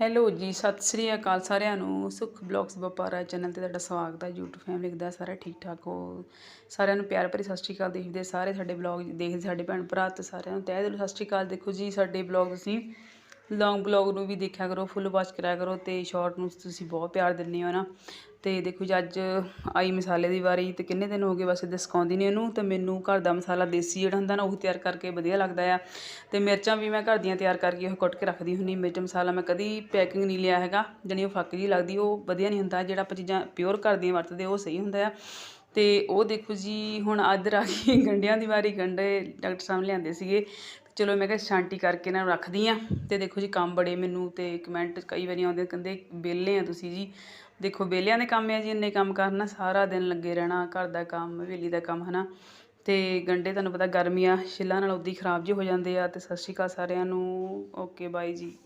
Hello ਜੀ, ਸਤਿ ਸ੍ਰੀ ਅਕਾਲ ਸਾਰਿਆਂ ਨੂੰ। ਸੁਖ ਬਲੌਗਸ ਵਪਾਰਾ ਚੈਨਲ ਤੇ ਤੁਹਾਡਾ ਸਵਾਗਤ ਹੈ। YouTube ਫੈਮਿਲੀ ਦਾ ਸਾਰਾ ਠੀਕ ਠਾਕ ਹੋ? ਸਾਰਿਆਂ ਨੂੰ ਪਿਆਰ ਭਰੀ ਸਤਿ ਸ੍ਰੀ ਅਕਾਲ ਦੇਖਦੇ ਸਾਰੇ ਸਾਡੇ ਬਲੌਗ ਦੇਖਦੇ, ਸਾਡੇ ਭੈਣ ਭਰਾ ਤੇ ਸਾਰਿਆਂ ਨੂੰ ਤਹਿ ਦਿਲੋਂ ਸਤਿ ਸ੍ਰੀ ਅਕਾਲ। ਦੇਖੋ ਜੀ, ਸਾਡੇ ਬਲੌਗ ਤੁਸੀਂ ਲੌਂਗ ਬਲੌਗ ਨੂੰ ਵੀ ਦੇਖਿਆ ਕਰੋ ਫੁੱਲ ਵਾਚ ਕਰਿਆ ਕਰੋ ਤੇ ਸ਼ਾਰਟ ਨੂੰ ਤੁਸੀਂ ਬਹੁਤ ਪਿਆਰ ਦਿੰਦੇ ਹੋ ਨਾ। ਤੇ ਦੇਖੋ ਜੀ, ਅੱਜ ਆਈ ਮਸਾਲੇ ਦੀ ਵਾਰੀ ਤੇ ਕਿੰਨੇ ਦਿਨ ਹੋ ਗਏ ਵੈਸੇ ਦਸਕਾਉਂਦੀ ਸਿਕਾਉਂਦੀ ਨੇ ਇਹਨੂੰ ਤੇ ਮੈਨੂੰ ਘਰ ਦਾ ਮਸਾਲਾ ਦੇਸੀ ਜਿਹੜਾ ਹੁੰਦਾ ਨਾ, ਉਹ ਤਿਆਰ ਕਰਕੇ ਵਧੀਆ ਲੱਗਦਾ ਆ। ਤੇ ਮਿਰਚਾਂ ਵੀ ਮੈਂ ਘਰ ਦੀਆਂ ਤਿਆਰ ਕਰਕੇ ਉਹ ਕੁੱਟ ਕੇ ਰੱਖਦੀ ਹੁੰਦੀ ਮਿਰਚ ਮਸਾਲਾ ਮੈਂ ਕਦੀ ਪੈਕਿੰਗ ਨਹੀਂ ਲਿਆ ਹੈਗਾ, ਜਾਣੀ ਉਹ ਫੱਕ ਜੀ ਲੱਗਦੀ, ਉਹ ਵਧੀਆ ਨਹੀਂ ਹੁੰਦਾ। ਜਿਹੜਾ ਆਪਾਂ ਚੀਜ਼ਾਂ ਪਿਓਰ ਘਰ ਦੀਆਂ ਵਰਤਦੇ ਉਹ ਸਹੀ ਹੁੰਦਾ ਆ। ਅਤੇ ਉਹ ਦੇਖੋ ਜੀ, ਹੁਣ ਅੱਜ ਆ ਗਈ, ਗੰਡਿਆਂ ਦੀ ਵਾਰੀ ਗੰਢੇ ਡਾਕਟਰ ਸਾਹਿਬ ਲਿਆਂਦੇ ਸੀਗੇ। ਚਲੋ ਮੈਂ ਕਿਹਾ ਛਾਂਟੀ ਕਰਕੇ ਇਹਨਾਂ ਨੂੰ ਰੱਖਦੀ ਹਾਂ ਅਤੇ ਦੇਖੋ ਜੀ, ਕੰਮ ਬੜੇ ਮੈਨੂੰ ਅਤੇ ਕਮੈਂਟ ਕਈ ਵਾਰੀ ਆਉਂਦੇ ਕਹਿੰਦੇ ਵਿਹਲੇ ਆ ਤੁਸੀਂ ਜੀ। ਦੇਖੋ ਵਿਹਲਿਆਂ ਦੇ ਕੰਮ ਆ ਜੀ, ਇੰਨੇ ਕੰਮ ਕਰਨਾ, ਸਾਰਾ ਦਿਨ ਲੱਗੇ ਰਹਿਣਾ, ਘਰ ਦਾ ਕੰਮ, ਹਵੇਲੀ ਦਾ ਕੰਮ, ਹਨਾ। ਤੇ ਗੰਡੇ ਤੁਹਾਨੂੰ ਪਤਾ ਗਰਮੀਆਂ, ਛਿੱਲਾਂ ਨਾਲ ਉਦੀ ਖਰਾਬ ਜਿਹੇ ਹੋ ਜਾਂਦੇ ਆ, ਤੇ ਸਤਿ ਸ਼੍ਰੀ ਅਕਾਲ ਸਾਰਿਆਂ ਨੂੰ। ਓਕੇ ਬਾਈ ਜੀ।